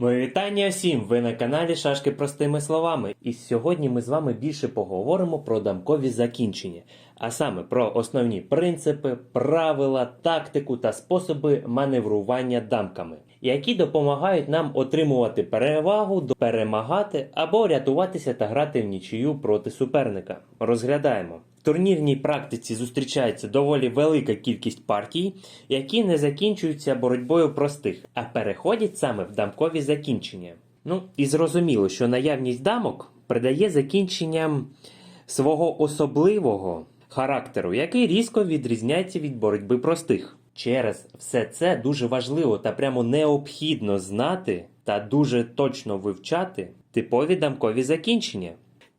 Мої вітання всім! Ви на каналі Шашки простими словами. І сьогодні ми з вами більше поговоримо про дамкові закінчення, а саме про основні принципи, правила, тактику та способи маневрування дамками, які допомагають нам отримувати перевагу, перемагати або рятуватися та грати в нічию проти суперника. Розглядаємо. Турнірній практиці зустрічається доволі велика кількість партій, які не закінчуються боротьбою простих, а переходять саме в дамкові закінчення. Ну і зрозуміло, що наявність дамок придає закінченням свого особливого характеру, який різко відрізняється від боротьби простих. Через все це дуже важливо та прямо необхідно знати та дуже точно вивчати типові дамкові закінчення.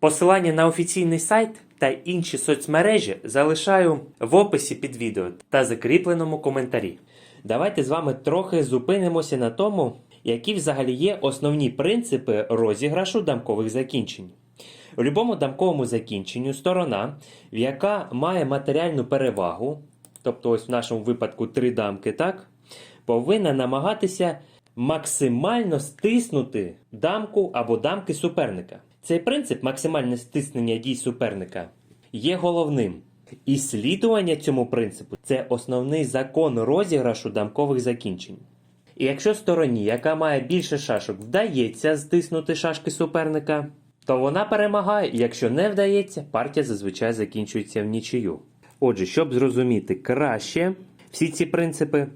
Посилання на офіційний сайт та інші соцмережі залишаю в описі під відео та закріпленому коментарі. Давайте з вами трохи зупинимося на тому, які взагалі є основні принципи розіграшу дамкових закінчень. У будь-якому дамковому закінченню сторона, яка має матеріальну перевагу, тобто ось в нашому випадку три дамки, так, повинна намагатися максимально стиснути дамку або дамки суперника. Цей принцип максимальне стиснення дій суперника є головним. І слідування цьому принципу це основний закон розіграшу дамкових закінчень. І якщо стороні, яка має більше шашок, вдається стиснути шашки суперника, то вона перемагає, і якщо не вдається, партія зазвичай закінчується в нічию. Отже, щоб зрозуміти краще всі ці принципи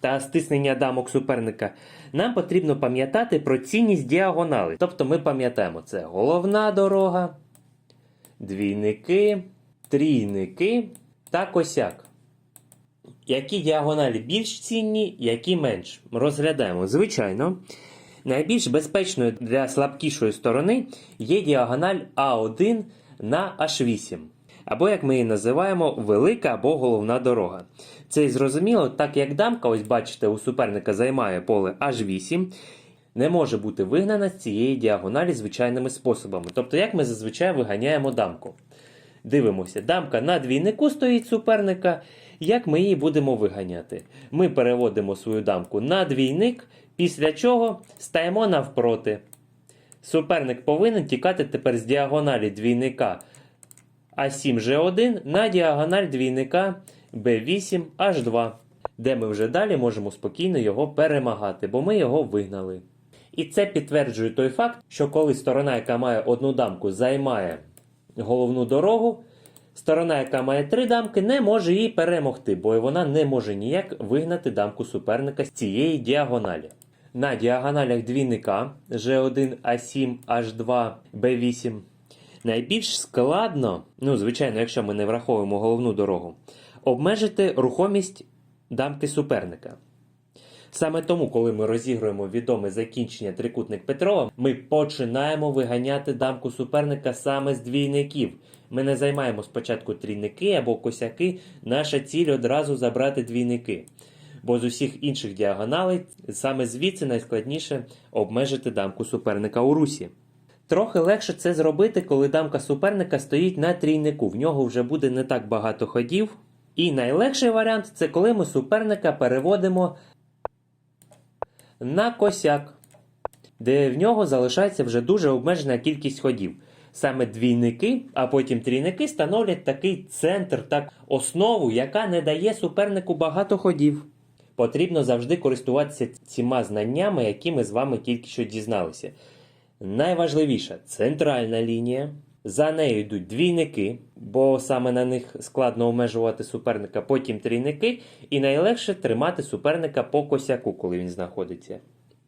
та стиснення дамок суперника, нам потрібно пам'ятати про цінність діагонали. Тобто ми пам'ятаємо, це головна дорога, двійники, трійники та косяк. Які діагоналі більш цінні, які менш. Розглядаємо. Звичайно, найбільш безпечною для слабкішої сторони є діагональ А1 на H8. Або, як ми її називаємо, велика або головна дорога. Це і зрозуміло, так як дамка, ось бачите, у суперника займає поле H8, не може бути вигнана з цієї діагоналі звичайними способами. Тобто, як ми зазвичай виганяємо дамку. Дивимося, дамка на двійнику стоїть суперника. Як ми її будемо виганяти? Ми переводимо свою дамку на двійник, після чого стаємо навпроти. Суперник повинен тікати тепер з діагоналі двійника А7 G1 на діагональ двійника B8 H2, де ми вже далі можемо спокійно його перемагати, бо ми його вигнали. І це підтверджує той факт, що коли сторона, яка має одну дамку, займає головну дорогу, сторона, яка має три дамки, не може її перемогти, бо вона не може ніяк вигнати дамку суперника з цієї діагоналі. На діагоналях двійника G1, A7, H2, B8 найбільш складно, ну, звичайно, якщо ми не враховуємо головну дорогу, обмежити рухомість дамки суперника. Саме тому, коли ми розігруємо відоме закінчення трикутник Петрова, ми починаємо виганяти дамку суперника саме з двійників. Ми не займаємо спочатку трійники або косяки. Наша ціль одразу забрати двійники. Бо з усіх інших діагоналей саме звідси найскладніше обмежити дамку суперника у русі. Трохи легше це зробити, коли дамка суперника стоїть на трійнику. В нього вже буде не так багато ходів. І найлегший варіант це коли ми суперника переводимо на косяк, де в нього залишається вже дуже обмежена кількість ходів. Саме двійники, а потім трійники становлять такий центр, так основу, яка не дає супернику багато ходів. Потрібно завжди користуватися цими знаннями, які ми з вами тільки що дізналися. Найважливіша центральна лінія. За нею йдуть двійники, бо саме на них складно обмежувати суперника, потім трійники, і найлегше тримати суперника по косяку, коли він знаходиться.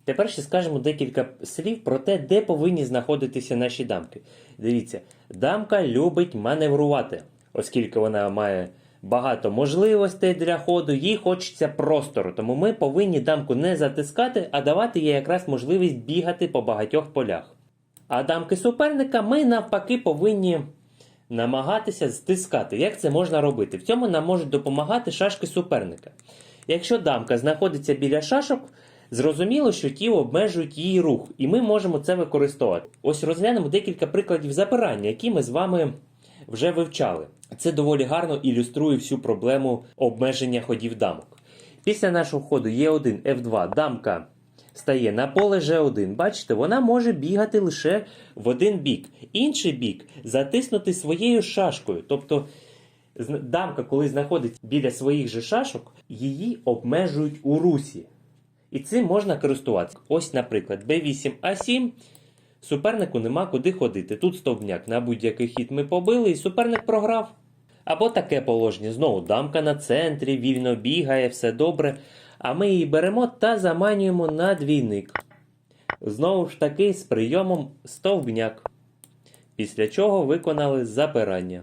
Тепер ще скажемо декілька слів про те, де повинні знаходитися наші дамки. Дивіться, дамка любить маневрувати, оскільки вона має багато можливостей для ходу, їй хочеться простору. Тому ми повинні дамку не затискати, а давати їй якраз можливість бігати по багатьох полях. А дамки суперника ми навпаки повинні намагатися стискати. Як це можна робити? В цьому нам можуть допомагати шашки суперника. Якщо дамка знаходиться біля шашок, зрозуміло, що ті обмежують її рух, і ми можемо це використовувати. Ось розглянемо декілька прикладів запирання, які ми з вами вже вивчали. Це доволі гарно ілюструє всю проблему обмеження ходів дамок. Після нашого ходу Е1, F2 дамка стає на поле G1. Бачите, вона може бігати лише в один бік. Інший бік затиснути своєю шашкою. Тобто дамка, коли знаходиться біля своїх же шашок, її обмежують у русі. І цим можна користуватися. Ось, наприклад, B8 А7. Супернику нема куди ходити. Тут стовбняк на будь-який хід ми побили, і суперник програв. Або таке положення. Знову дамка на центрі, вільно бігає, все добре. А ми її беремо та заманюємо на двійник. Знову ж таки з прийомом стовбняк. Після чого виконали запирання.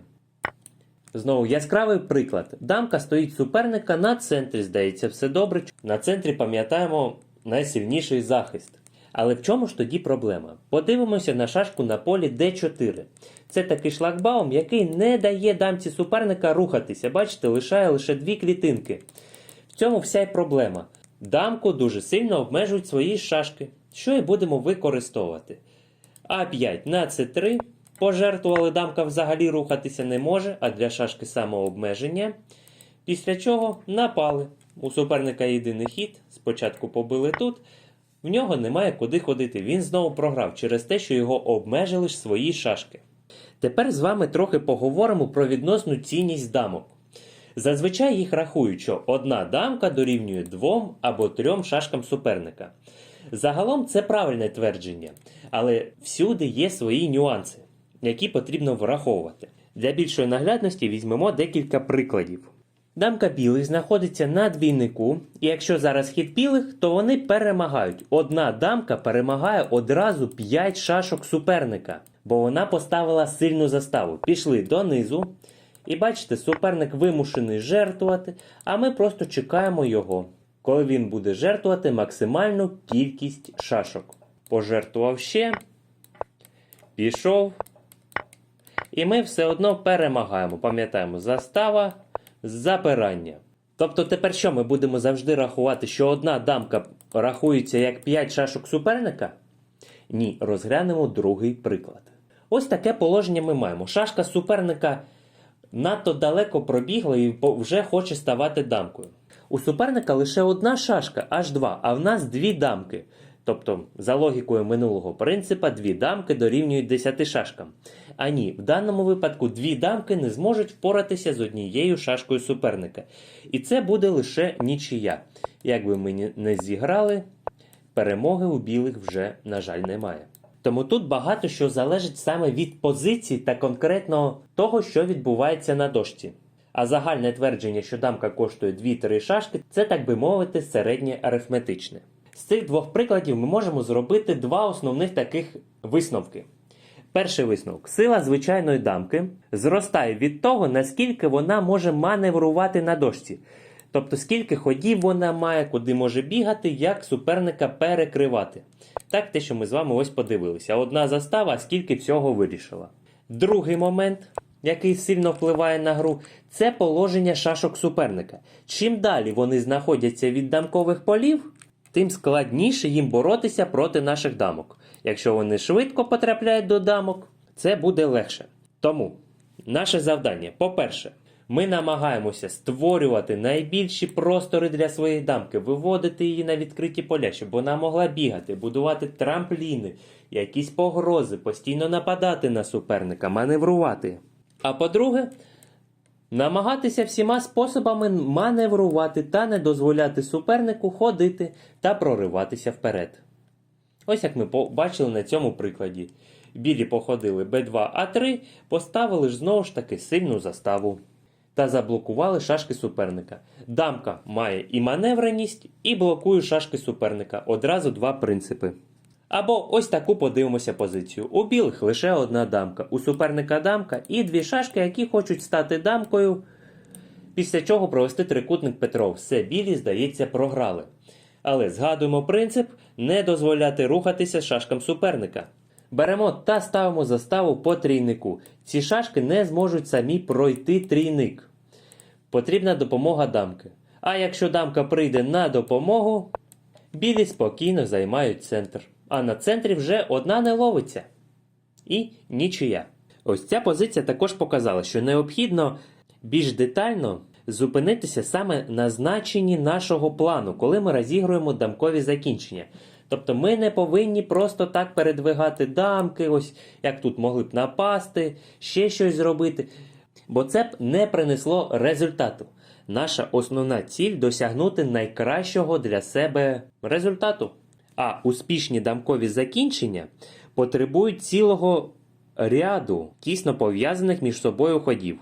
Знову яскравий приклад. Дамка стоїть суперника на центрі, здається, все добре. На центрі пам'ятаємо найсильніший захист. Але в чому ж тоді проблема? Подивимося на шашку на полі D4. Це такий шлагбаум, який не дає дамці суперника рухатися. Бачите, лишає лише дві клітинки. В цьому вся й проблема. Дамку дуже сильно обмежують свої шашки, що і будемо використовувати. А5 на С3. Пожертвували, дамка взагалі рухатися не може, а для шашки самообмеження. Після чого напали. У суперника єдиний хід. Спочатку побили тут. В нього немає куди ходити. Він знову програв через те, що його обмежили ж свої шашки. Тепер з вами трохи поговоримо про відносну цінність дамок. Зазвичай їх рахують, що одна дамка дорівнює двом або трьом шашкам суперника. Загалом це правильне твердження, але всюди є свої нюанси, які потрібно враховувати. Для більшої наглядності візьмемо декілька прикладів. Дамка білих знаходиться на двійнику, і якщо зараз хід білих, то вони перемагають. Одна дамка перемагає одразу 5 шашок суперника, бо вона поставила сильну заставу. Пішли донизу. І бачите, суперник вимушений жертвувати, а ми просто чекаємо його, коли він буде жертвувати максимальну кількість шашок. Пожертвував ще, пішов. І ми все одно перемагаємо. Пам'ятаємо, застава, запирання. Тобто тепер що ми будемо завжди рахувати, що одна дамка рахується як 5 шашок суперника? Ні, розглянемо другий приклад. Ось таке положення ми маємо. Шашка суперника надто далеко пробігла і вже хоче ставати дамкою. У суперника лише одна шашка, аж два, а в нас дві дамки. Тобто, за логікою минулого принципа, дві дамки дорівнюють 10 шашкам. А ні, в даному випадку дві дамки не зможуть впоратися з однією шашкою суперника. І це буде лише нічия. Як би ми не зіграли, перемоги у білих вже, на жаль, немає. Тому тут багато що залежить саме від позиції та конкретно того, що відбувається на дошці. А загальне твердження, що дамка коштує 2-3 шашки, це, так би мовити, середнє арифметичне. З цих двох прикладів ми можемо зробити два основних таких висновки. Перший висновок: сила звичайної дамки зростає від того, наскільки вона може маневрувати на дошці. Тобто скільки ходів вона має, куди може бігати, як суперника перекривати. Так, те, що ми з вами ось подивилися. Одна застава, скільки всього вирішила. Другий момент, який сильно впливає на гру, це положення шашок суперника. Чим далі вони знаходяться від дамкових полів, тим складніше їм боротися проти наших дамок. Якщо вони швидко потрапляють до дамок, це буде легше. Тому наше завдання, по-перше, ми намагаємося створювати найбільші простори для своєї дамки, виводити її на відкриті поля, щоб вона могла бігати, будувати трампліни, якісь погрози, постійно нападати на суперника, маневрувати. А по-друге, намагатися всіма способами маневрувати та не дозволяти супернику ходити та прориватися вперед. Ось як ми побачили на цьому прикладі. Білі походили Б2А3, поставили ж знову ж таки сильну заставу та заблокували шашки суперника. Дамка має і маневреність, і блокує шашки суперника. Одразу два принципи. Або ось таку подивимося позицію. У білих лише одна дамка, у суперника дамка і дві шашки, які хочуть стати дамкою Після чого провести трикутник Петров. Все білі, здається, програли. Але згадуємо принцип не дозволяти рухатися шашкам суперника. Беремо та ставимо заставу по трійнику. Ці шашки не зможуть самі пройти трійник. Потрібна допомога дамки. А якщо дамка прийде на допомогу, білі спокійно займають центр. А на центрі вже одна не ловиться. І нічия. Ось ця позиція також показала, що необхідно більш детально зупинитися саме на значенні нашого плану, коли ми розігруємо дамкові закінчення. Тобто ми не повинні просто так передвигати дамки, ось як тут могли б напасти, ще щось зробити. Бо це б не принесло результату. Наша основна ціль досягнути найкращого для себе результату. А успішні дамкові закінчення потребують цілого ряду тісно пов'язаних між собою ходів,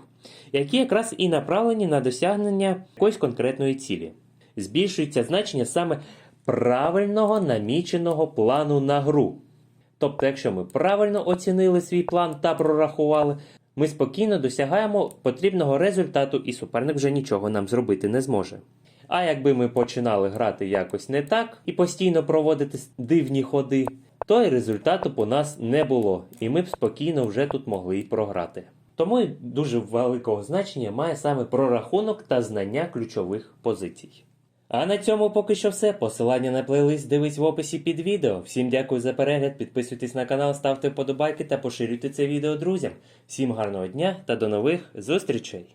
які якраз і направлені на досягнення якоїсь конкретної цілі. Збільшується значення саме правильного наміченого плану на гру. Тобто, якщо ми правильно оцінили свій план та прорахували, ми спокійно досягаємо потрібного результату, і суперник вже нічого нам зробити не зможе. А якби ми починали грати якось не так і постійно проводити дивні ходи, то й результату б у нас не було, і ми б спокійно вже тут могли й програти. Тому й дуже великого значення має саме прорахунок та знання ключових позицій. А на цьому поки що все. Посилання на плейлист дивись в описі під відео. Всім дякую за перегляд, підписуйтесь на канал, ставте вподобайки та поширюйте це відео друзям. Всім гарного дня та до нових зустрічей!